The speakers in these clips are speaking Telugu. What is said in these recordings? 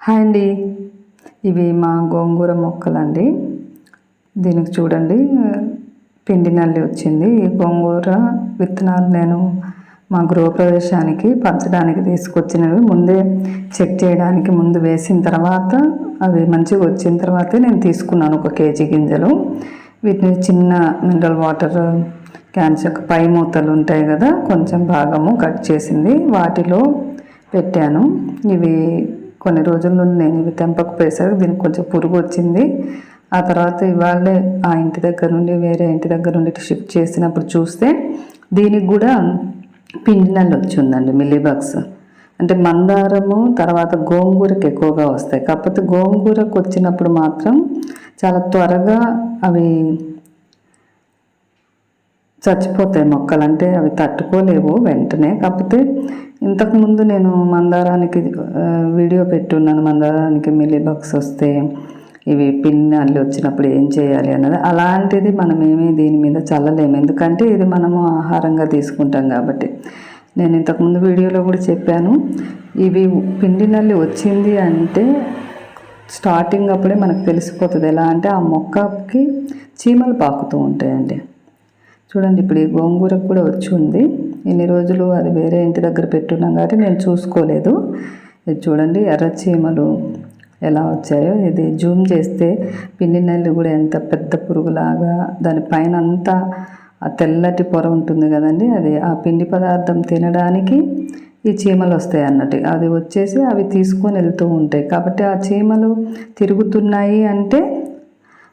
హాయ్ అండి. ఇవి మా గోంగూర మొక్కలండి. దీనికి చూడండి పిండి నల్లి వచ్చింది. ఈ గోంగూర విత్తనాలు నేను మా గృహప్రవేశానికి పంచడానికి తీసుకొచ్చినవి. ముందే చెక్ చేయడానికి ముందు వేసిన తర్వాత అవి మంచిగా వచ్చిన తర్వాతే నేను తీసుకున్నాను ఒక కేజీ గింజలు. వీటిని చిన్న మినరల్ వాటర్ క్యాన్స్ యొక్క పై మూతలు ఉంటాయి కదా కొంచెం భాగము కట్ చేసింది. వాటిలో పెట్టాను. ఇవి కొన్ని రోజుల నుండి నేను ఇవి తెంపకపోయేసరికి దీనికి కొంచెం పురుగు వచ్చింది. ఆ తర్వాత ఇవాళే ఆ ఇంటి దగ్గర నుండి వేరే ఇంటి దగ్గర నుండి షిఫ్ట్ చేసినప్పుడు చూస్తే దీనికి కూడా పిండి నల్లి వచ్చిందండి మిల్లీబగ్స్ అంటే మందారము తర్వాత గోంగూరకు ఎక్కువగా వస్తాయి. కాకపోతే గోంగూరకు వచ్చినప్పుడు మాత్రం చాలా త్వరగా అవి చచ్చిపోతాయి మొక్కలు. అంటే అవి తట్టుకోలేవు వెంటనే. కాకపోతే ఇంతకుముందు నేను మందారానికి వీడియో పెట్టున్నాను. మందారానికి మిల్లీ బగ్స్ వస్తే ఇవి పిన్నల్లి వచ్చినప్పుడు ఏం చేయాలి అన్నది. అలాంటిది మనం ఏమీ దీని మీద చల్లలేము. ఎందుకంటే ఇది మనము ఆహారంగా తీసుకుంటాం కాబట్టి. నేను ఇంతకుముందు వీడియోలో కూడా చెప్పాను. ఇవి పిండి నల్లి వచ్చింది అంటే స్టార్టింగ్ అప్పుడే మనకు తెలిసిపోతుంది. ఎలా అంటే ఆ మొక్కకి చీమలు పాకుతూ ఉంటాయండి. చూడండి ఇప్పుడు ఈ గోంగూరకు కూడా వచ్చి ఉంది. ఇన్ని రోజులు అది వేరే ఇంటి దగ్గర పెట్టున్నాం కాబట్టి నేను చూసుకోలేదు. ఇది చూడండి ఎర్ర చీమలు ఎలా వచ్చాయో. ఇది జూమ్ చేస్తే పిండి నెల్లి కూడా ఎంత పెద్ద పురుగులాగా దాని పైన అంతా ఆ తెల్లటి పొర ఉంటుంది కదండి అది ఆ పిండి పదార్థం తినడానికి ఈ చీమలు వస్తాయి అన్నట్టు. అది వచ్చేసి అవి తీసుకొని వెళ్తూ ఉంటాయి. కాబట్టి ఆ చీమలు తిరుగుతున్నాయి అంటే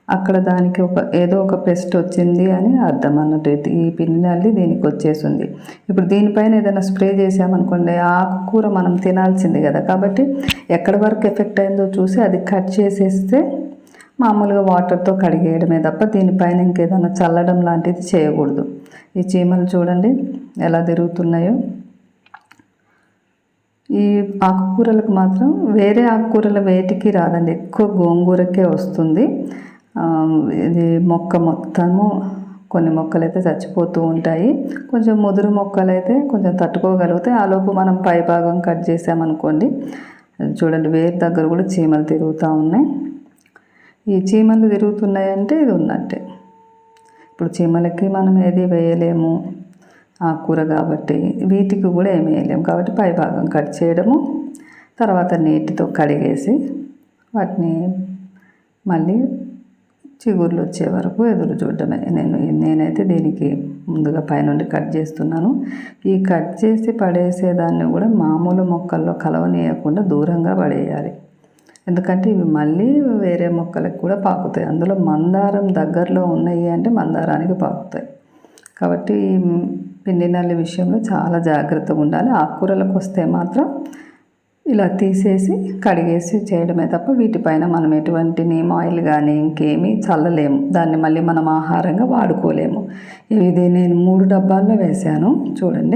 అక్కడ దానికి ఒక ఏదో ఒక పెస్ట్ వచ్చింది అని అర్థం అన్నట్టు. ఈ పిన్నల్లి దీనికి వచ్చేసింది. ఇప్పుడు దీనిపైన ఏదైనా స్ప్రే చేసామనుకోండి ఆకుకూర మనం తినాల్సింది కదా. కాబట్టి ఎక్కడి వరకు ఎఫెక్ట్ అయిందో చూసి అది కట్ చేసేస్తే మామూలుగా వాటర్తో కడిగేయడమే తప్ప దీనిపైన ఇంకేదైనా చల్లడం లాంటిది చేయకూడదు. ఈ చీమలు చూడండి ఎలా తిరుగుతున్నాయో. ఈ ఆకుకూరలకు మాత్రం వేరే ఆకుకూరల వేటికి రాదండి ఎక్కువ గోంగూరకే వస్తుంది. ఇది మొక్క మొత్తము కొన్ని మొక్కలు అయితే చచ్చిపోతూ ఉంటాయి. కొంచెం ముదురు మొక్కలు అయితే కొంచెం తట్టుకోగలుగుతాయి ఆలోపు మనం పై భాగం కట్ చేసామనుకోండి చూడండి వేరు దగ్గర కూడా చీమలు తిరుగుతూ ఉన్నాయి. ఈ చీమలు తిరుగుతున్నాయంటే ఇది ఉన్నట్టే. ఇప్పుడు చీమలకి మనం ఏది వేయలేము ఆకుకూర కాబట్టి వీటికి కూడా ఏమి వేయలేము. కాబట్టి పై భాగం కట్ చేయడము తర్వాత నీటితో కడిగేసి వాటిని మళ్ళీ చిగుర్లు వచ్చే వరకు ఎదురు చూడడమే. నేను నేనైతే దీనికి ముందుగా పైనుండి కట్ చేస్తున్నాను. ఈ కట్ చేసి పడేసేదాన్ని కూడా మామూలు మొక్కల్లో కలవనీయకుండా దూరంగా పడేయాలి. ఎందుకంటే ఇవి మళ్ళీ వేరే మొక్కలకు కూడా పాకుతాయి. అందులో మందారం దగ్గరలో ఉన్నాయి అంటే మందారానికి పాకుతాయి. కాబట్టి పిండి నల్లి విషయంలో చాలా జాగ్రత్తగా ఉండాలి. ఆకుకూరలకు వస్తే మాత్రం ఇలా తీసేసి కడిగేసి చేయడమే తప్ప వీటిపైన మనం ఎటువంటి నీమ్ ఆయిల్ కానీ ఇంకేమీ చల్లలేము. దాన్ని మళ్ళీ మనం ఆహారంగా వాడుకోలేము. ఇది నేను మూడు డబ్బాల్లో వేశాను. చూడండి.